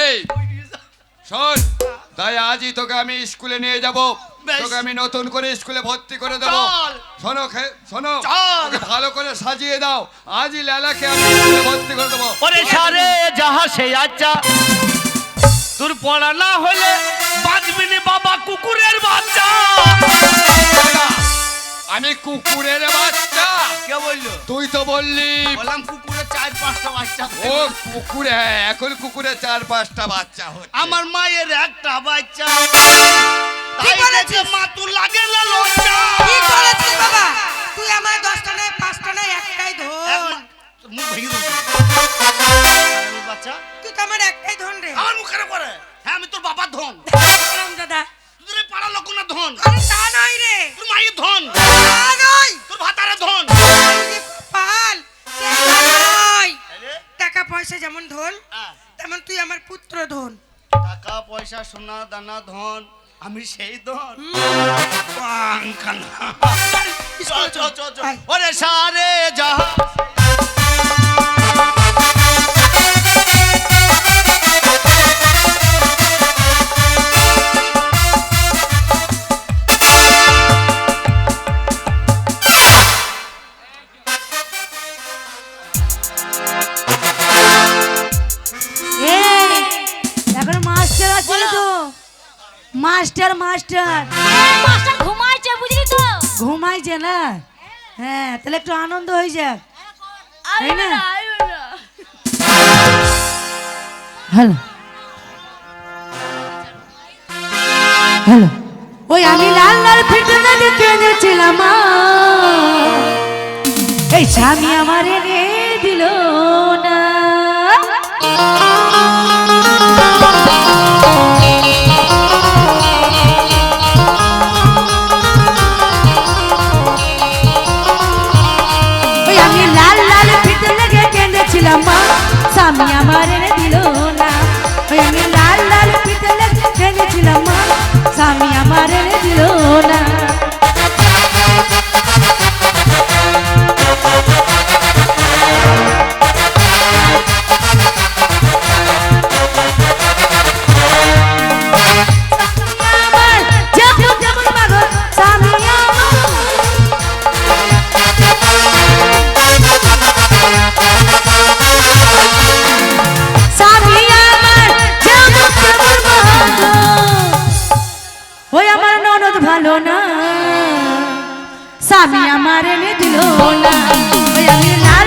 এই শোন তাই আজই তোকে আমি স্কুলে নিয়ে যাব। তোকে আমি নতুন করে স্কুলে ভর্তি করে দেবো। শোনো শোনো ভালো করে সাজিয়ে দাও। আজই লালাকে আমি স্কুলে ভর্তি করে দেবো। ওরে সারে যাহা সে আচ্ছা তোর পড়া না হলে বাঁচবি নি বাবা কুকুরের বাচ্চা। আমি কুকুরের বাচ্চা। কে বলল? তুই তো বললি বললাম কুকুরের চার পাঁচটা বাচ্চা ও কুকুরে হ্যাঁ এখন কুকুরে চার পাঁচটা বাচ্চা হচ্ছে। আমার মায়ের একটা বাচ্চা। তাই বলেছিস? দেখে মা তোর লাগে না লজ্জা। কি করেছিস বাবা? তুই আমার দশটা নয় পাঁচটা নয় একটাই এক ধন মুখ ভেঙে দেবো। বাচ্চা। তুই তো আমার একটাই ধন রে। আমার মুখের পরে হ্যাঁ আমি তোর বাবার ধন। দাদা। এই লোক না ধন। তা নয় রে। তোর মায়ের ধন। তা নয়। তোর ভাতারে ধন। পয়সা যেমন ধন তেমন তুই আমার পুত্র ধন টাকা পয়সা সোনা দানা ধন আমি সেই ধন পাংখানা। চল, চল, চল, চল। আয়। ওরে সারে যাহা ঘুমাইছে না? হ্যাঁ তাহলে একটু আনন্দ হয়ে যাক হ্যালো। হ্যালো। ওই আমি লাল লাল ফিটনা দেখে গেছিলাম এই স্বামী আমার এনে দিল। স্বামী আমার এনে দিল না। আমি লাল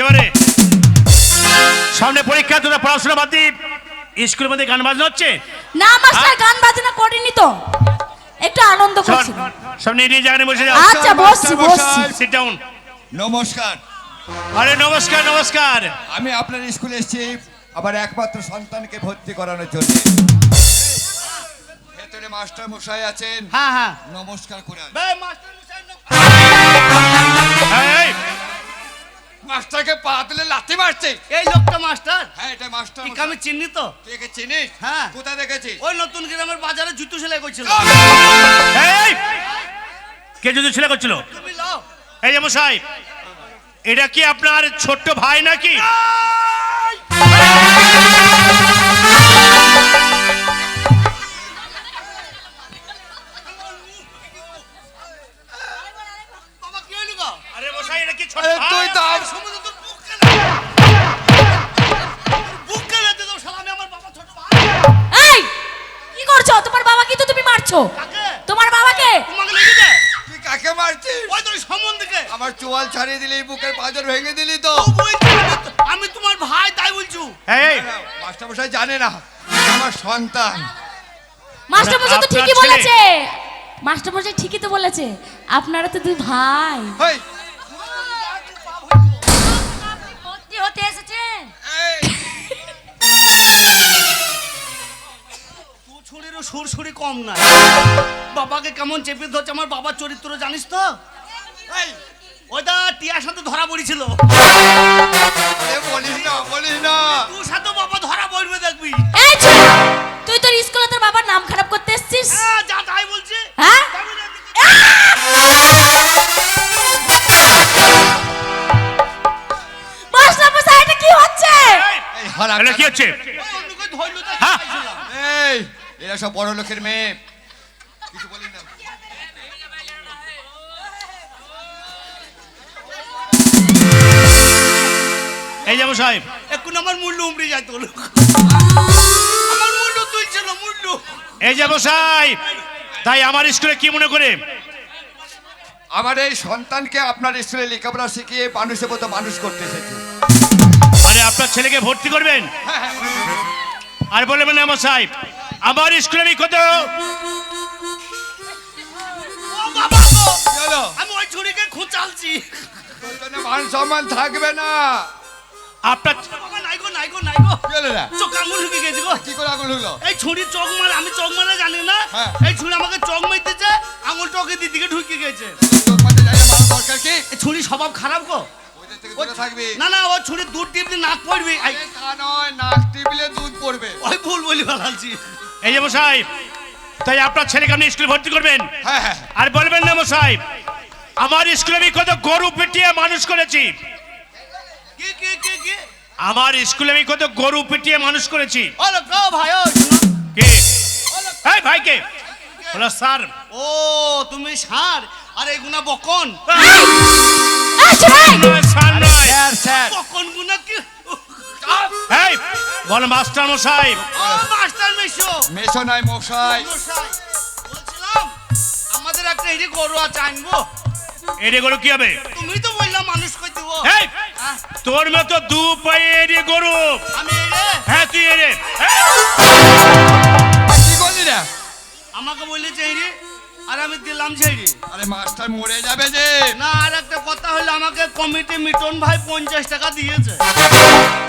এবারে সামনে পরীক্ষা তোরা পড়াশোনা বাদ দিয়ে স্কুলের মধ্যে গান বাজনা হচ্ছে? না মাস্টার গান বাজনা করিনি তো। একটু আনন্দ করছি। সামনে এড়িয়ে জায়গায় বসে যাও। আচ্ছা বসছি বসছি। সিট ডাউন নমস্কার। আরে নমস্কার নমস্কার। আমি আপনার স্কুলে এসেছি আমার একমাত্র সন্তানকে ভর্তি করানোর জন্য। ভেতরে মাস্টার মশাই আছেন। হ্যাঁ হ্যাঁ। নমস্কার করে। মাস্টার মশাই এই, এই, মাস্টারকে পা তুলে লাথি মারছে। এই লোকটা মাস্টার? হ্যাঁ এটা মাস্টার ঠিক আমি চিনি তো? তুই একে চিনিস? হ্যাঁ। কোথায় দেখেছিস? ওই নতুন গ্রামের বাজারে জুতো সেলাই করছিল। এই, কে জুতো সেলাই করছিল? তুমি লাও। এই যে মশাই এটা কি আপনার ছোট্ট ভাই নাকি? মশাই এটা কি ছোট তুই তো সমুদ্র তোর বুক কেলে বুক কেলে দে দাও শালা আমি আমার বাবা ছোট ভাই। এই কি করছ? তোমার বাবাকে তো তুমি মারছো। তোমার বাবাকে। তোমাকে লেগে দে তুই কাকে মারছিস? ওই তোর সম্বন্ধকে আমার চোয়াল ছাড়িয়ে দিলি বুকের পাঁজর ভেঙে দিলি তো। আমি তোমার ভাই তাই বলছু। এই, মাস্টার মশাই জানে না আমার সন্তান। মাস্টার মশাই তো ঠিকই বলেছে। মাস্টার মশাই ঠিকই তো বলেছে। আপনারা তো দুই ভাই। তুই ছুরিরও সুর সুরি কম না। বাবাকে কেমন চেপে ধরছে আমার বাবার চরিত্র জানিস তো? ওইটা টিয়ার সাথে ধরা পড়েছিল। বলিস না বলিস না। তোর সাথে বাবা ধরা পড়বে দেখবি। তুই তোর স্কুলে তোর বাবার নাম খারাপ করতে এসেছিস? হ্যাঁ, যা তাই বলছে। হ্যাঁ? কি হচ্ছে এই, এই হালা এটা কি হচ্ছে ওই অন্যকে ধরলো তাই হ্যাঁ। চাইছিলাম। এই এরা সব বড় লোকের মেয়ে। কিছু বলি না। এই যে মশাই। এখন আমার মূল্য উমড়ে যায় তোর। আমার মূল্য তুলছিল মূল্য। এই যে মশাই তাই আমার স্কুলে কি মনে করে? আমার এই সন্তানকে আপনার স্কুলে লেখাপড়া শিখিয়ে মানুষের মতো মানুষ করতে এসেছি। মানে আপনার ছেলেকে ভর্তি করবেন? আর বলবেন না মশাই আমার স্কুলে আমি কত? ও বাবা গো, কি হলো? আমি ওই ছুরিকে খোঁচালছি। মান সম্মান থাকবে না। আপনার নাই গো নাই গো নাই গো। কি হলো না। চোখ আঙুল ঢুকে গেছে গো। কি করে আগুন হলো এই ছুরি চোখ মার আমি চোখ মারা জানি না। হ্যাঁ। এই ছুরি আমাকে চোখ মারতেছে আঙুল টকে দিদিকে ঢুকে গেছে। তোর মাঝে জায়গা মারা দরকার কি? এই ছুরি স্বভাব খারাপ গো। না না ও ছুরি দূর টিপলে নাক পড়বি। নয় নাক টিপলে দুধ পড়বে। ওই ভুল বলি ফেলালছি এই যে মশাই তাই আপনার ছেলেকে আপনি স্কুলে ভর্তি করবেন? হ্যাঁ হ্যাঁ। আর বলবেন না মশাই আমার স্কুলে আমি কত গরু পিটিয়ে মানুষ করেছি। কি কি কি কি? আমার স্কুলে আমি কত গরু পিটিয়ে মানুষ করেছি। গো ভাই কে? বলো। স্যার। ও তুমি সার আর বকন। এই স্যার! স্যার স্যার বকন গুনা কি এই বল মাস্টার মশাই। মাস্টার মেশো। মেশো নয় মশাই। বলছিলাম আমাদের একটা এই গরু আছে আনব। এরে গরু কি হবে? তুমি তো বললাম মানুষ কই দিব এই হ্যাঁ, তোর মতো দু পায়ে এরে গরু। আমি এই রে হ্যাঁ তুই এরে কি করলি রে? আমাকে বললে চাই রে আর আমি দিলাম চাই আরে মাস্টার মরে যাবে যে। না আর একটা কথা হলো আমাকে কমিটি মিটন ভাই পঞ্চাশ টাকা দিয়েছে।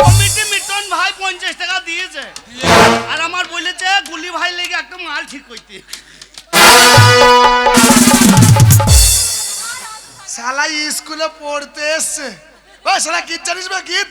কমিটি মিটন ভাই পঞ্চাশ টাকা দিয়েছে। আর আমার বলেছে গুলি ভাই লেগে একটা মাল ঠিক করতে। শালা স্কুলে পড়তে এসছে। ও শালা গীত জানিস বা গীত?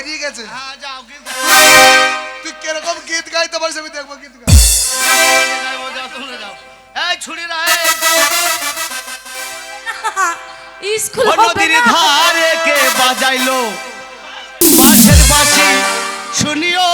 বেরিয়ে গেছে। হ্যাঁ, যাও, গীত তুই কীরকম গীত গাইতে পারিস আমি দেখব গীত গাই যাও, তোমরা যাও। এই ছুরিরা এই স্কুল নদীর ধারে কে বাজাইলো? বাঁশের বাসি শুনিও